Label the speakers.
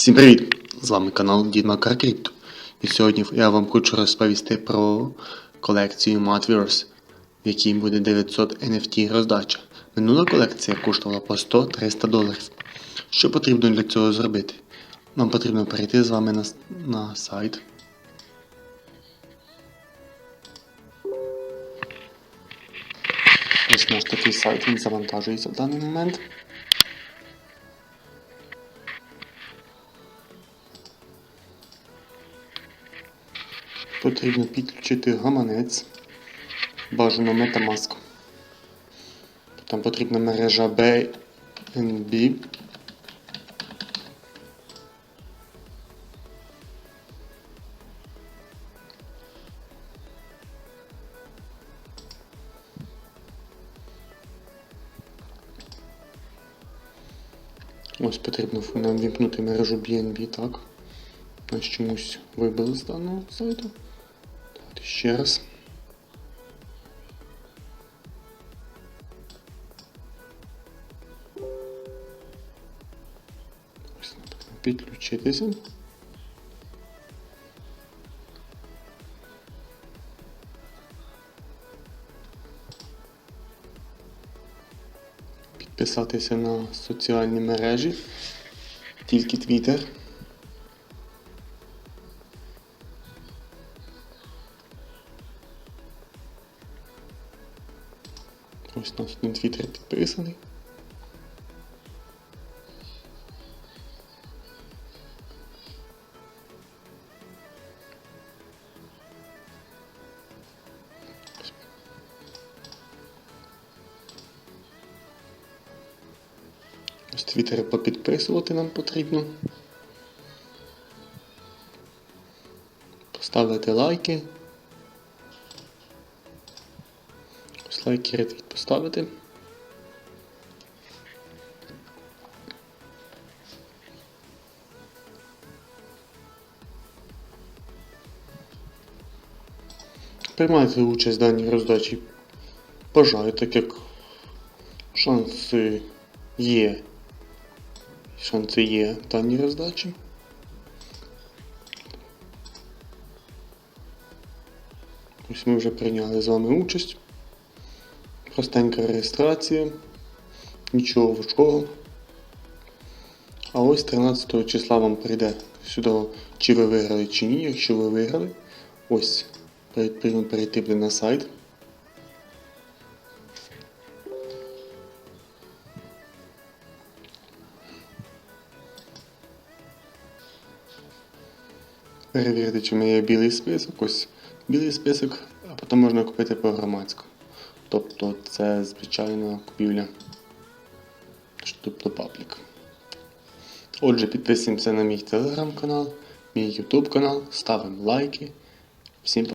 Speaker 1: Всім привіт! З вами канал Дід Крипто. І сьогодні я вам хочу розповісти про колекцію Matverse, в якій буде 900 NFT роздача. Минула колекція коштувала по 100-300 доларів. Що потрібно для цього зробити? Нам потрібно перейти з вами на, на сайт. Ось наш такий сайт, він завантажується в даний момент. Потрібно підключити гаманець, бажано Metamask. Там потрібна мережа BNB. Ось потрібно нам вімкнути мережу BNB, так. Нас чомусь вибили з даного сайту. Ще раз. Підключитися. Підписатися на соціальні мережі, тільки Twitter. Ось на Twitter підписаний. Ось Твіттер попідписувати нам потрібно. Поставити лайки. Ось лайки ретвіт поставити. Приймайте участь в даній роздачі. Бажаю, так як шанси є. Шанси є в даній роздачі. Ось ми вже прийняли з вами участь. Простенька реєстрація. Нічого важкого. А ось 13 числа вам прийде сюди, чи ви виграли, чи ні. Якщо ви виграли, ось потрібно перейти буде на сайт. Перевірити, чи в мене є білий список. Ось білий список, а потім можна купити по громадську. Тобто це звичайна купівля. Тобто паблік. Отже, підписуємося на мій телеграм-канал, мій ютуб канал, ставимо лайки. Всім па-